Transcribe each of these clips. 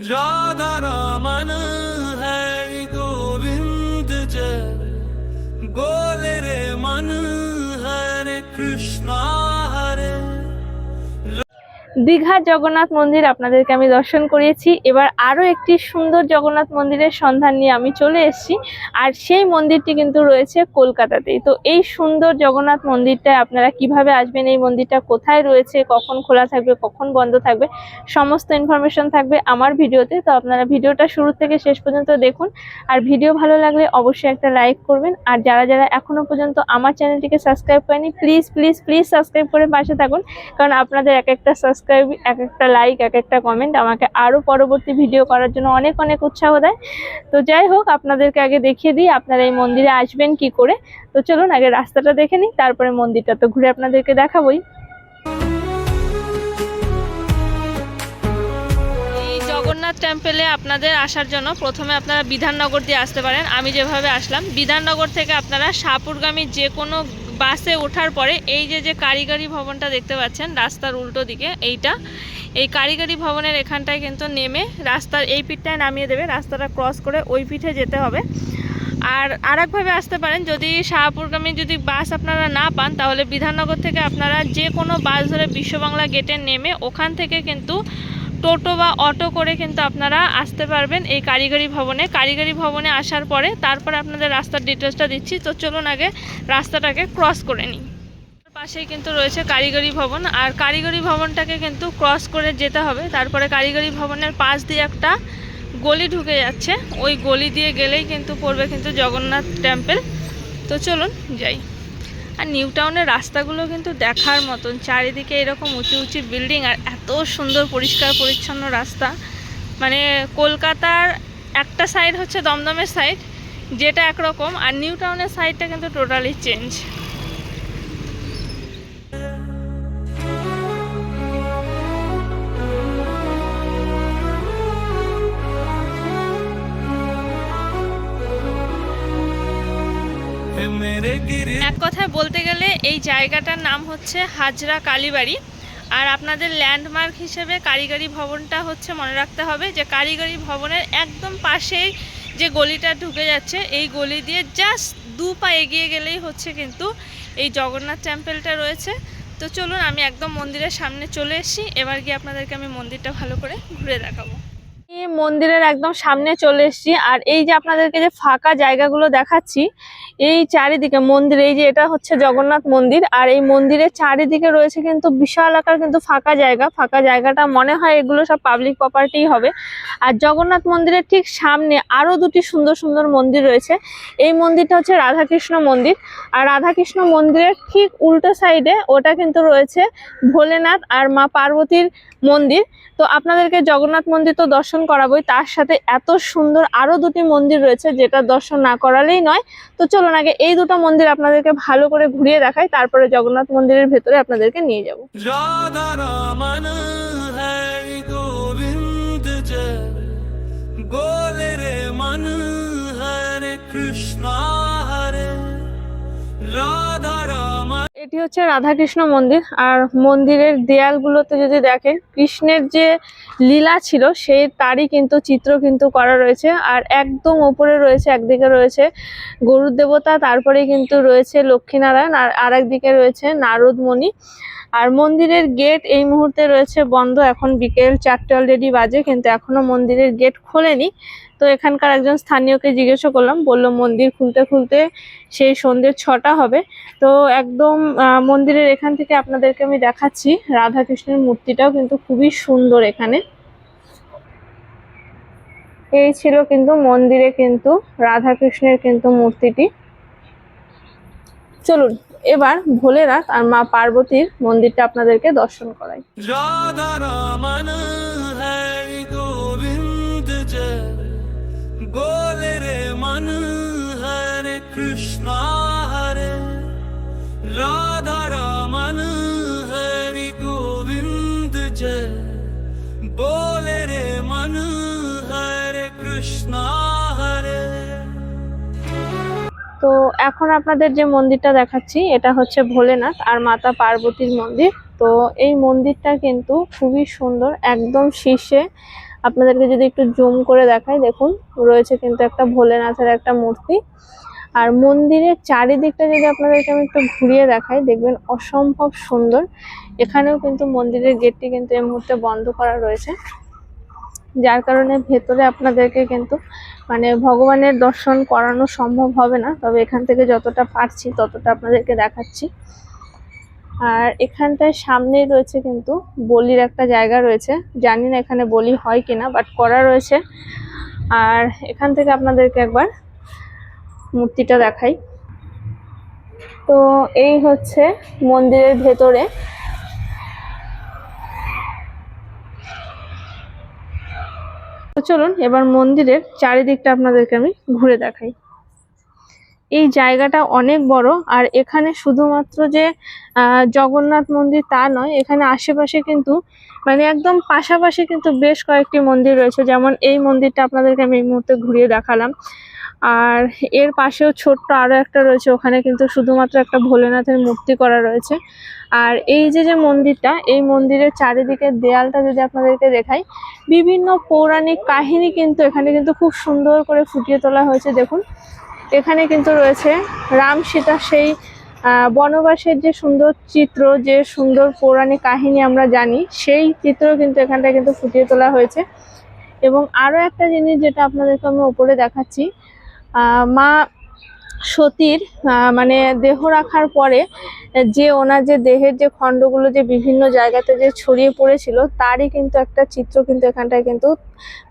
राधा रामन है गोविंद जय। बोले रे मन हरे कृष्णा। দীঘার জগন্নাথ মন্দির আপনাদেরকে আমি দর্শন করিয়েছি। এবার আরও একটি সুন্দর জগন্নাথ মন্দিরের সন্ধান নিয়ে আমি চলে এসেছি। আর সেই মন্দিরটি কিন্তু রয়েছে কলকাতাতেই। তো এই সুন্দর জগন্নাথ মন্দিরটায় আপনারা কীভাবে আসবেন, এই মন্দিরটা কোথায় রয়েছে, কখন খোলা থাকবে, কখন বন্ধ থাকবে, সমস্ত ইনফরমেশন থাকবে আমার ভিডিওতে। তো আপনারা ভিডিওটা শুরু থেকে শেষ পর্যন্ত দেখুন। আর ভিডিও ভালো লাগলে অবশ্যই একটা লাইক করবেন। আর যারা যারা এখনও পর্যন্ত আমার চ্যানেলটিকে সাবস্ক্রাইব করেনি প্লিজ প্লিজ প্লিজ সাবস্ক্রাইব করে পাশে থাকুন। কারণ আপনাদের এক একটা সাবস্ক্রাইব এক একটা লাইক এক একটা কমেন্ট আমাকে আরও পরবর্তী ভিডিও করার জন্য অনেক অনেক উৎসাহ দেয়। তো যাই হোক, আপনাদেরকে আগে দেখিয়ে দিই আপনারা এই মন্দিরে আসবেন কি করে। তো চলুন, আগে রাস্তাটা দেখে নিই, তারপরে মন্দিরটা। তো ঘুরে আপনাদেরকে দেখাবই। জগন্নাথ টেম্পলে আপনাদের আসার জন্য প্রথমে আপনারা বিধাননগর দিয়ে আসতে পারেন। আমি যেভাবে আসলাম, বিধাননগর থেকে আপনারা শাহপুরগামী যে কোনো বাসে ওঠার পরে এই যে যে কারিগরি ভবনটা দেখতে পাচ্ছেন, রাস্তার উল্টো দিকে, এইটা। এই কারিগরি ভবনের এখানটায় কিন্তু নেমে রাস্তার এই পিঠটায় নামিয়ে দেবে, রাস্তাটা ক্রস করে ওই পিঠে যেতে হবে। আর আরেকভাবে আসতে পারেন, যদি শাহপুরগামী যদি বাস আপনারা না পান, তাহলে বিধাননগর থেকে আপনারা যে কোনো বাস ধরে বিশ্ববাংলা গেটে নেমে ওখান থেকে কিন্তু টোটো বা অটো করে কিন্তু আপনারা আসতে পারবেন এই কারিগরি ভবনে। কারিগরি ভবনে আসার পরে তারপরে আপনাদের রাস্তার ডিটেলসটা দিচ্ছি। তো চলুন আগে রাস্তাটাকে ক্রস করে নিই। পাশেই কিন্তু রয়েছে কারিগরি ভবন। আর কারিগরি ভবনটাকে কিন্তু ক্রস করে যেতে হবে। তারপরে কারিগরি ভবনের পাশ দিয়ে একটা গলি ঢুকে যাচ্ছে। ওই গলি দিয়ে গেলেই কিন্তু পড়বে কিন্তু জগন্নাথ টেম্পল তো চলুন যাই। আর নিউ টাউনের রাস্তাগুলো কিন্তু দেখার মতন। চারিদিকে এরকম উঁচু উঁচু বিল্ডিং আর এত সুন্দর পরিষ্কার পরিচ্ছন্ন রাস্তা। মানে কলকাতার একটা সাইড হচ্ছে দমদমের সাইড যেটা একরকম, আর নিউ টাউনের সাইডটা কিন্তু টোটালি চেঞ্জ এক কথায় বলতে গেলে এই জায়গাটার নাম হচ্ছে হাজরা কালীবাড়ি। আর আপনাদের ল্যান্ডমার্ক হিসেবে কারিগরি ভবনটা হচ্ছে মনে রাখতে হবে যে কারিগরি ভবনের একদম পাশেই যে গলিটা ঢুকে যাচ্ছে, এই গলি দিয়ে জাস্ট দু পা এগিয়ে গেলেই হচ্ছে কিন্তু এই জগন্নাথ টেম্পলটা রয়েছে। তো চলুন আমি একদম মন্দিরের সামনে চলে এসেছি, এবার গিয়ে আপনাদেরকে আমি মন্দিরটা ভালো করে ঘুরে দেখাবো। মন্দিরের একদম সামনে চলে এসেছি, আর এই যে আপনাদেরকে যে ফাঁকা জায়গাগুলো দেখাচ্ছি এই চারিদিকে মন্দির, এই যে এটা হচ্ছে জগন্নাথ মন্দির, আর এই মন্দিরের চারিদিকে রয়েছে কিন্তু বিশাল আকার কিন্তু ফাঁকা জায়গা। ফাঁকা জায়গাটা মনে হয় এগুলো সব পাবলিক প্রপার্টি হবে। আর জগন্নাথ মন্দিরের ঠিক সামনে আরও দুটি সুন্দর সুন্দর মন্দির রয়েছে। এই মন্দিরটা হচ্ছে রাধাকৃষ্ণ মন্দির। আর রাধাকৃষ্ণ মন্দিরের ঠিক উল্টো সাইডে ওটা কিন্তু রয়েছে ভোলেনাথ আর মা পার্বতীর মন্দির। তো আপনাদেরকে জগন্নাথ মন্দির তো দর্শন করাবোই, তার সাথে এত সুন্দর আরও দুটি মন্দির রয়েছে যেটা দর্শন না করালেই নয়। তো চলুন আগে এই দুটো মন্দির আপনাদেরকে ভালো করে ঘুরিয়ে দেখাই, তারপরে জগন্নাথ মন্দিরের ভেতরে আপনাদেরকে নিয়ে যাব। গোলে রে মন, হরে কৃষ্ণা। এটি হচ্ছে রাধাকৃষ্ণ মন্দির। আর মন্দিরের দেয়ালগুলোতে যদি দেখে, কৃষ্ণের যে লীলা ছিল, সেই তারই কিন্তু চিত্র কিন্তু করা রয়েছে। আর একদম ওপরে রয়েছে, একদিকে রয়েছে গরুর দেবতা তারপরে কিন্তু রয়েছে লক্ষ্মীনারায়ণ, আর আরেকদিকে রয়েছে নারদমণি। আর মন্দিরের গেট এই মুহূর্তে রয়েছে বন্ধ। এখন বিকেল চারটে অলরেডি বাজে, কিন্তু এখনও মন্দিরের গেট খোলেনি। তো এখানকার একজন স্থানীয়কে জিজ্ঞাসা করলাম, বলল মন্দির খুলতে খুলতে সেই সন্ধ্যে ছটা হবে। তো একদম মন্দিরের এখান থেকে আপনাদেরকে আমি দেখাচ্ছি। রাধা কৃষ্ণের মূর্তিটাও কিন্তু খুবই সুন্দর এখানে। এই ছিল কিন্তু মন্দিরে কিন্তু রাধা কৃষ্ণের কিন্তু মূর্তিটি। চলুন। এবার ভোলেনাথ আর মা পার্বতীর মন্দিরটা আপনাদেরকে দর্শন করাই राधा रमन है गोविंद जय बोले रे मन हरे कृष्णा हरे राधा रमन हरि गोविंद जय बोले रे मन हरे कृष्णा তো এখন আপনাদের যে মন্দিরটা দেখাচ্ছি, এটা হচ্ছে ভোলেনাথ আর মাতা পার্বতীর মন্দির। তো এই মন্দিরটা কিন্তু খুবই সুন্দর, একদম শীর্ষে। আপনাদেরকে যদি একটু জুম করে দেখাই, দেখুন, রয়েছে কিন্তু একটা ভোলেনাথের একটা মূর্তি। আর মন্দিরের চারিদিকটা যদি আপনাদেরকে আমি একটু ঘুরিয়ে দেখাই, দেখবেন অসম্ভব সুন্দর। এখানেও কিন্তু মন্দিরের গেটটি কিন্তু এই মুহূর্তে বন্ধ করা রয়েছে। যার কারণে ভেতরে আপনাদেরকে কিন্তু মানে ভগবানের দর্শন করানো সম্ভব হবে না, তবে এখান থেকে যতটা পারছি ততটা আপনাদেরকে দেখাচ্ছি। আর এখানটায় সামনেই রয়েছে কিন্তু বলির একটা জায়গা রয়েছে, জানি না এখানে বলি হয় কিনা বাট করা রয়েছে। আর এখান থেকে আপনাদেরকে একবার মূর্তিটা দেখাই। তো এই হচ্ছে মন্দিরের ভেতরে চলুন, এবার মন্দিরের চারিদিকটা আপনাদেরকে আমি ঘুরে দেখাই। এই জায়গাটা অনেক বড়, আর এখানে শুধুমাত্র যে জগন্নাথ মন্দির তা নয়, এখানে আশেপাশে কিন্তু মানে একদম পাশাপাশি কিন্তু বেশ কয়েকটি মন্দির রয়েছে। যেমন এই মন্দিরটা আপনাদেরকে আমি এই মুহূর্তে ঘুরিয়ে দেখালাম। আর এর পাশেও ছোট্ট আরও একটা রয়েছে, ওখানে কিন্তু শুধুমাত্র একটা ভোলেনাথের মূর্তি করা রয়েছে। আর এই যে যে মন্দিরটা, এই মন্দিরের চারিদিকের দেয়ালটা যদি আপনাদেরকে দেখাই, বিভিন্ন পৌরাণিক কাহিনী কিন্তু এখানে কিন্তু খুব সুন্দর করে ফুটিয়ে তোলা হয়েছে, দেখুন। এখানে কিন্তু রয়েছে রাম সীতা, সেই বনবাসের যে সুন্দর চিত্র, যে সুন্দর পৌরাণিক কাহিনী আমরা জানি, সেই চিত্র কিন্তু এখানটায় কিন্তু ফুটিয়ে তোলা হয়েছে। এবং আরও একটা জিনিস যেটা আপনাদেরকে আমি ওপরে দেখাচ্ছি মা সতীর মানে দেহ রাখার পরে যে ওনার যে দেহের যে খণ্ডগুলো, যে বিভিন্ন জায়গাতে যে ছড়িয়ে পড়েছিল, তারই কিন্তু একটা চিত্র কিন্তু এখানটায় কিন্তু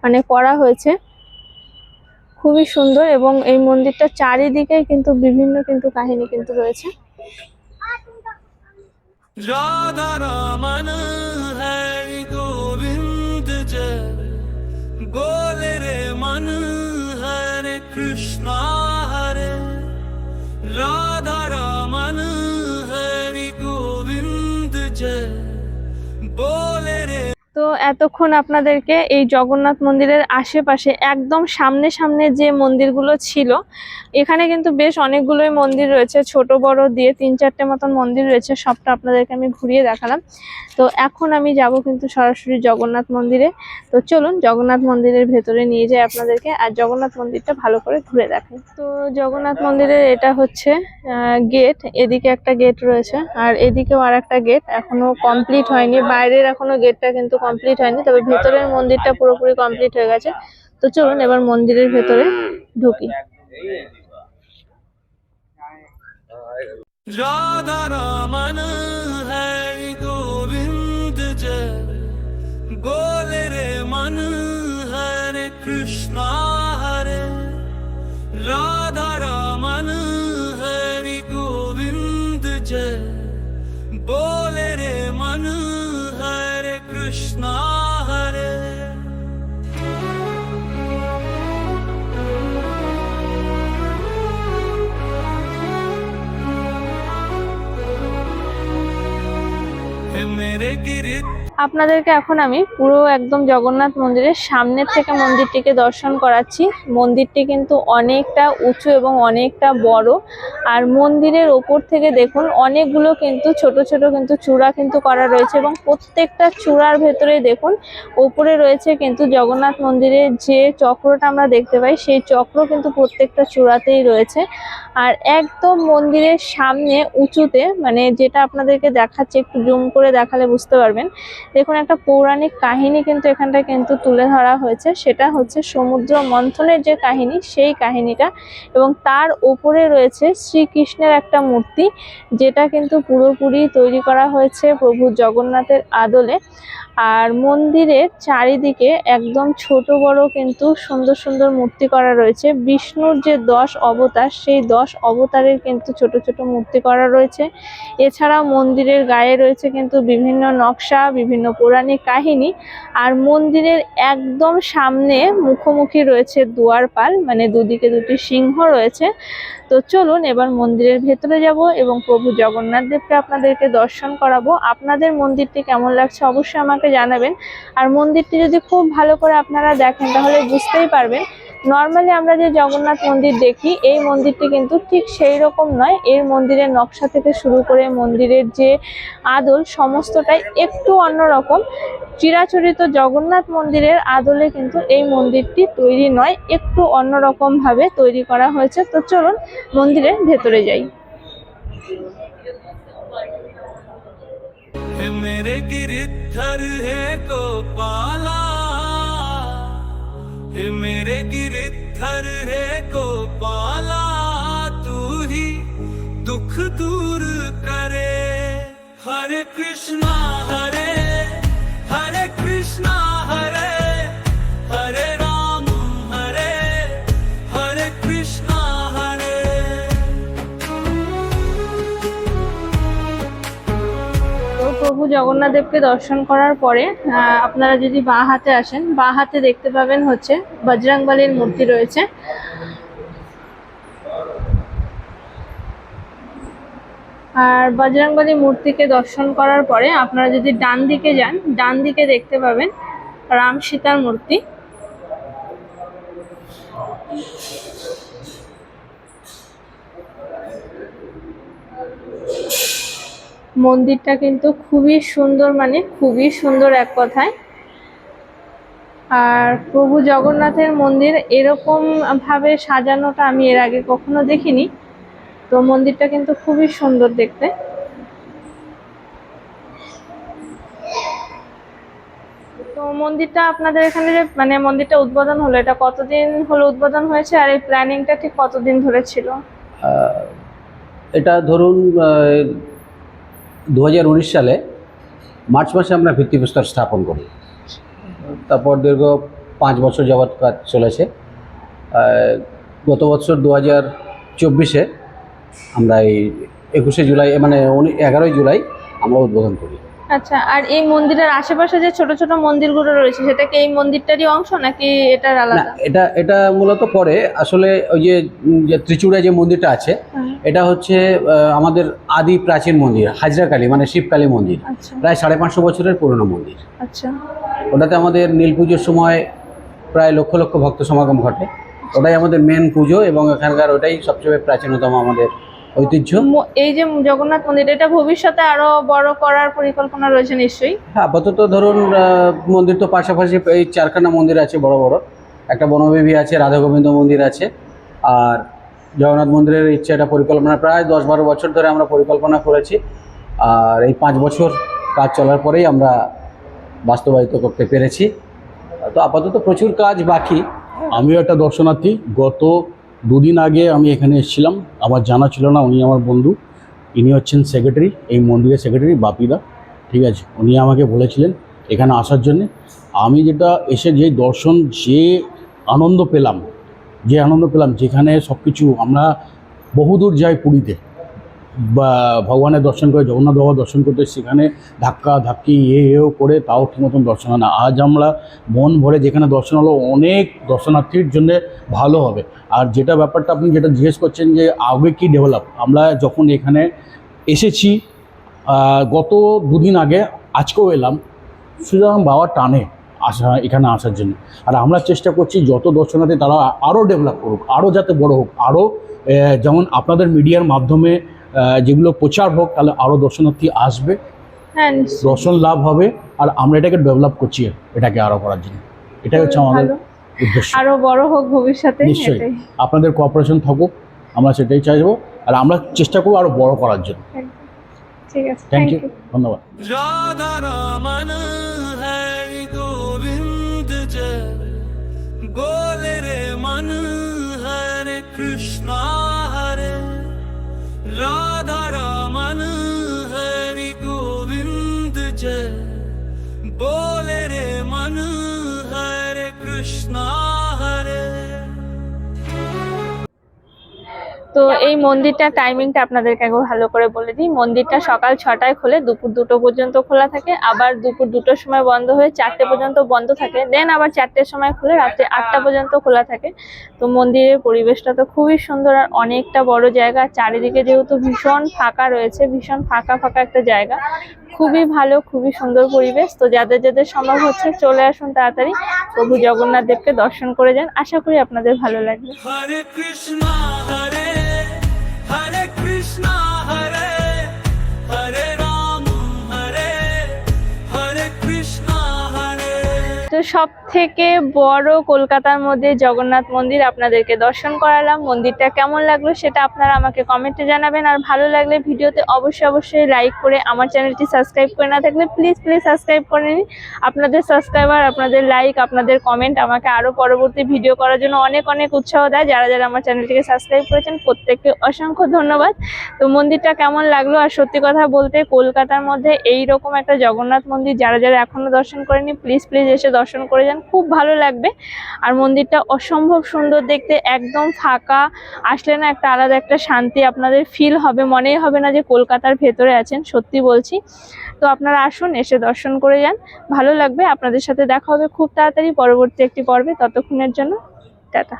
মানে করা হয়েছে। খুবই সুন্দর এবং এই মন্দিরটা চারিদিকে কিন্তু বিভিন্ন কিন্তু কাহিনী কিন্তু রয়েছে। গোলে রে हरे कृष्णा এতক্ষণ আপনাদেরকে এই জগন্নাথ মন্দিরের আশেপাশে একদম সামনে সামনে যে মন্দিরগুলো ছিল, এখানে কিন্তু বেশ অনেকগুলোই মন্দির রয়েছে, ছোট, বড় দিয়ে তিন চারটে মতন মন্দির রয়েছে, সবটা আপনাদেরকে আমি ঘুরিয়ে দেখালাম। তো এখন আমি যাব কিন্তু সরাসরি জগন্নাথ মন্দিরে। তো চলুন জগন্নাথ মন্দিরের ভেতরে নিয়ে যাই আপনাদেরকে আর জগন্নাথ মন্দিরটা ভালো করে ঘুরে দেখাই তো জগন্নাথ মন্দিরের এটা হচ্ছে গেট এদিকে একটা গেট রয়েছে আর এদিকেও আর একটা গেট এখনও কমপ্লিট হয়নি, বাইরের এখনও গেটটা কিন্তু কমপ্লিট কমপ্লিট হয়নি, তবে ভেতরের মন্দিরটা পুরোপুরি কমপ্লিট হয়ে গেছে। তো চলুন এবার মন্দিরের ভেতরে ঢুকি। রাধা গোবিন্দ গোলে রে মন, হরে কৃষ্ণ। मेरे गिरित আপনাদেরকে এখন আমি পুরো একদম জগন্নাথ মন্দিরের সামনের থেকে মন্দিরটিকে দর্শন করাচ্ছি। মন্দিরটি কিন্তু অনেকটা উঁচু এবং অনেকটা বড়। আর মন্দিরের ওপর থেকে দেখুন, অনেকগুলো কিন্তু ছোট ছোট কিন্তু চূড়া কিন্তু করা রয়েছে এবং প্রত্যেকটা চূড়ার ভেতরে দেখুন, ওপরে রয়েছে কিন্তু জগন্নাথ মন্দিরের যে চক্রটা আমরা দেখতে পাই, সেই চক্র কিন্তু প্রত্যেকটা চূড়াতেই রয়েছে। আর একদম মন্দিরের সামনে উঁচুতে মানে যেটা আপনাদেরকে দেখাচ্ছে, একটু জুম করে দেখালে বুঝতে পারবেন দেখুন, একটা পৌরাণিক কাহিনী কিন্তু এখানটা কিন্তু তুলে ধরা হয়েছে। সেটা হচ্ছে সমুদ্র মন্থনের যে কাহিনী, সেই কাহিনীটা। এবং তার উপরে রয়েছে শ্রীকৃষ্ণের একটা মূর্তি, যেটা কিন্তু পুরোপুরি তৈরি করা হয়েছে প্রভু জগন্নাথের আদলে। আর মন্দিরের চারিদিকে একদম ছোট বড় কিন্তু সুন্দর সুন্দর মূর্তি করা রয়েছে। বিষ্ণুর যে দশ অবতার, সেই দশ অবতারের কিন্তু ছোট ছোট মূর্তি করা রয়েছে। এছাড়াও মন্দিরের গায়ে রয়েছে কিন্তু বিভিন্ন নকশা, বিভিন্ন পৌরাণিক কাহিনী। আর মন্দিরের একদম সামনে মুখোমুখি রয়েছে দুয়ারপাল মানে দুদিকে দুটি সিংহ রয়েছে। তো চলুন এবার মন্দিরের ভেতরে যাব এবং প্রভু জগন্নাথ দেবকে আপনাদেরকে দর্শন করাবো। আপনাদের মন্দিরটি কেমন লাগছে অবশ্যই আমাকে জানাবেন। আর মন্দিরটি যদি খুব ভালো করে আপনারা দেখেন, তাহলে বুঝতেই পারবেন নর্মালি আমরা যে জগন্নাথ মন্দির দেখি এই মন্দিরটি কিন্তু ঠিক সেই রকম নয় এর মন্দিরের নকশা থেকে শুরু করে মন্দিরের যে আদল সমস্তটাই একটু অন্যরকম চিরাচরিত জগন্নাথ মন্দিরের আদলে কিন্তু এই মন্দিরটি তৈরি নয় একটু অন্যরকম ভাবে তৈরি করা হয়েছে তো চলুন মন্দিরের ভেতরে যাই हे मेरे गिरधर है गोपाला हे मेरे गिरधर है गोपाला तू ही दुख दूर करे हरे कृष्णा हरे हरे জগন্নাথ দেবকে দর্শন করার পরে আপনারা যদি বাঁ হাতে আসেন, বাঁ হাতে দেখতে পাবেন হচ্ছে বজরংবলীর মূর্তি রয়েছে। আর বজরংবলী মূর্তিকে দর্শন করার পরে আপনারা যদি ডান দিকে যান, ডান দিকে দেখতে পাবেন রাম সীতার মূর্তি। মন্দিরটা কিন্তু খুবই সুন্দর মানে খুবই সুন্দর এক কথায়। আর প্রভু জগন্নাথের মন্দির এরকম ভাবে সাজানোটা আমি এর আগে কখনো দেখিনি। তো মন্দিরটা কিন্তু খুবই সুন্দর দেখতে। তো মন্দিরটা আপনাদের এখানে যে মানে মন্দিরটা উদ্বোধন হলো, এটা কতদিন হলো উদ্বোধন হয়েছে? আর এই প্ল্যানিংটা ঠিক কতদিন ধরে ছিল? এটা ধরুন দু হাজার উনিশ সালে মার্চ মাসে আমরা ভিত্তিপ্রস্তর স্থাপন করি। তারপর দীর্ঘ পাঁচ বছর যাবৎ কাজ চলেছে। গত বছর দু হাজার চব্বিশে আমরা এই একুশে জুলাই মানে এগারোই জুলাই আমরা উদ্বোধন করি। আচ্ছা আর এই মন্দিরের আশেপাশে যে ছোট ছোট মন্দিরগুলো রয়েছে সেটা কি এই মন্দিরটারই অংশ নাকি এটার আলাদা? এটা এটা মূলত পরে। আসলে ওই যে ত্রিচূড়া যে মন্দিরটা আছে হ্যাঁ, এটা হচ্ছে আমাদের আদি প্রাচীন মন্দির হাজরাকালী মানে শিবকালী মন্দির। আচ্ছা। প্রায় সাড়ে পাঁচশো বছরের পুরনো মন্দির। আচ্ছা। ওটাতে আমাদের নীল পুজোর সময় প্রায় লক্ষ লক্ষ ভক্ত সমাগম ঘটে। ওটাই আমাদের মেন পুজো এবং এখানকার ওটাই সবচেয়ে প্রাচীনতম আমাদের ঐতিহ্য? এই যে জগন্নাথ মন্দির এটা ভবিষ্যতে আরও বড় করার পরিকল্পনা রয়েছে নিশ্চয়ই? হ্যাঁ আপাতত ধরুন মন্দির তো পাশাপাশি এই চারখানা মন্দির আছে বড় বড়। একটা বনবেবী আছে রাধা গোবিন্দ মন্দির আছে। আর জগন্নাথ মন্দিরের ইচ্ছে একটা পরিকল্পনা প্রায় দশ বারো বছর ধরে আমরা পরিকল্পনা করেছি। আর এই পাঁচ বছর কাজ চলার পরেই আমরা বাস্তবায়িত করতে পেরেছি। তো আপাতত প্রচুর কাজ বাকি। আমিও একটা দর্শনার্থী গত দুদিন আগে আমি এখানে এসেছিলাম, আমার জানা ছিল না উনি আমার বন্ধু, ইনি হচ্ছেন সেক্রেটারি এই মন্দিরের সেক্রেটারি বাপিদা, ঠিক আছে? উনি আমাকে বলেছিলেন এখানে আসার জন্যে। আমি যেটা এসে যে দর্শন, যে আনন্দ পেলাম, যে আনন্দ পেলাম, যেখানে সব কিছু আমরা বহুদূর যাই পুরীতে ভগবানের দর্শন করে, জগন্নাথ বাবার দর্শন করতে সেখানে ধাক্কা, ধাক্কি এ এও করে তাও ঠিক মতন দর্শন হয় না। আজ আমরা মন ভরে যেখানে দর্শন হলো, অনেক দর্শনার্থীর জন্য ভালো হবে। আর যেটা ব্যাপারটা আপনি যেটা জিজ্ঞেস করছেন যে, আগে কি ডেভেলপ আমরা যখন এখানে এসেছি গত দুদিন আগে, আজকেও এলাম সুতরাং বাবা টানে আসা, এখানে আসার জন্য। আর আমরা চেষ্টা করছি যত দর্শনার্থী তারা আরও ডেভেলপ করুক আরও যাতে বড় হোক আরও যেমন আপনাদের মিডিয়ার মাধ্যমে যেগুলো প্রচার হোক তাহলে আরও দর্শনার্থী আসবে হ্যাঁ নিশ্চয়ই। দর্শন লাভ হবে আর আমরা এটাকে ডেভেলপ করছি এটাকে আরও করার জন্য এটাই হচ্ছে আমাদের ভালো। উদ্দেশ্য আরো বড় হোক ভবিষ্যতে নিশ্চয়ই এটাই। আপনাদের কোঅপারেশন থাকুক আমরা সেটাই চাইবো আর আমরা চেষ্টা করবো আরও বড় করার জন্য একদম। ঠিক আছে থ্যাংক থ্যাংক ইউ ইউ ধন্যবাদ राधा रमन है गोविंद जय बोले रे मन हरे कृष्णा हरे राधा मन हरि गोविंद जय बोले रे मन हरे कृष्णा তো এই মন্দিরটার টাইমিংটা আপনাদেরকে একবার ভালো করে বলে দিই। মন্দিরটা সকাল ছটায় খোলে দুপুর দুটো পর্যন্ত খোলা থাকে আবার দুপুর দুটোর সময় বন্ধ হয়ে চারটে পর্যন্ত বন্ধ থাকে। দেন আবার চারটের সময় খুলে রাত্রে আটটা পর্যন্ত খোলা থাকে। তো মন্দিরের পরিবেশটা তো খুবই সুন্দর আর অনেকটা বড় জায়গা। চারিদিকে যেহেতু ভীষণ ফাঁকা রয়েছে ভীষণ ফাঁকা ফাঁকা একটা জায়গা। খুবই ভালো খুবই সুন্দর পরিবেশ। তো যাদের যাদের সম্ভব হচ্ছে চলে আসুন তাড়াতাড়ি। প্রভু জগন্নাথ দেবকে দর্শন করে যান। আশা করি আপনাদের ভালো লাগবে। Hare Krishna, Hare তো সব থেকে বড় কলকাতার মধ্যে জগন্নাথ মন্দির আপনাদেরকে দর্শন করালাম। মন্দিরটা কেমন লাগল সেটা আপনারা আমাকে কমেন্টে জানাবেন। আর ভালো লাগলে ভিডিওতে অবশ্যই অবশ্যই লাইক করে আমার চ্যানেলটি সাবস্ক্রাইব করে না থাকলে প্লিজ প্লিজ সাবস্ক্রাইব করে নিন। আপনাদের সাবস্ক্রাইবার আপনাদের লাইক আপনাদের কমেন্ট আমাকে আরও পরবর্তী ভিডিও করার জন্য অনেক অনেক উৎসাহ দেয়। যারা যারা আমার চ্যানেলটিকে সাবস্ক্রাইব করেছেন, প্রত্যেককে অসংখ্য ধন্যবাদ। তো মন্দিরটা কেমন লাগল? আর সত্যি কথা বলতে কলকাতার মধ্যে এই রকম একটা জগন্নাথ মন্দির, যারা যারা এখনও দর্শন করেনি প্লিজ প্লিজ এসে দর্শন করে যান, খুব ভালো লাগবে। আর মন্দিরটা অসম্ভব সুন্দর দেখতে, একদম ফাঁকা। আসলে না একটা আলাদা একটা শান্তি আপনাদের ফিল হবে। মনেই হবে না যে কলকাতার ভেতরে আছেন, সত্যি বলছি। তো আপনারা আসুন, এসে দর্শন করে যান। ভালো লাগবে। আপনাদের সাথে দেখা হবে খুব তাড়াতাড়ি পরবর্তী একটি পর্বে। ততক্ষণের জন্য, টাটা।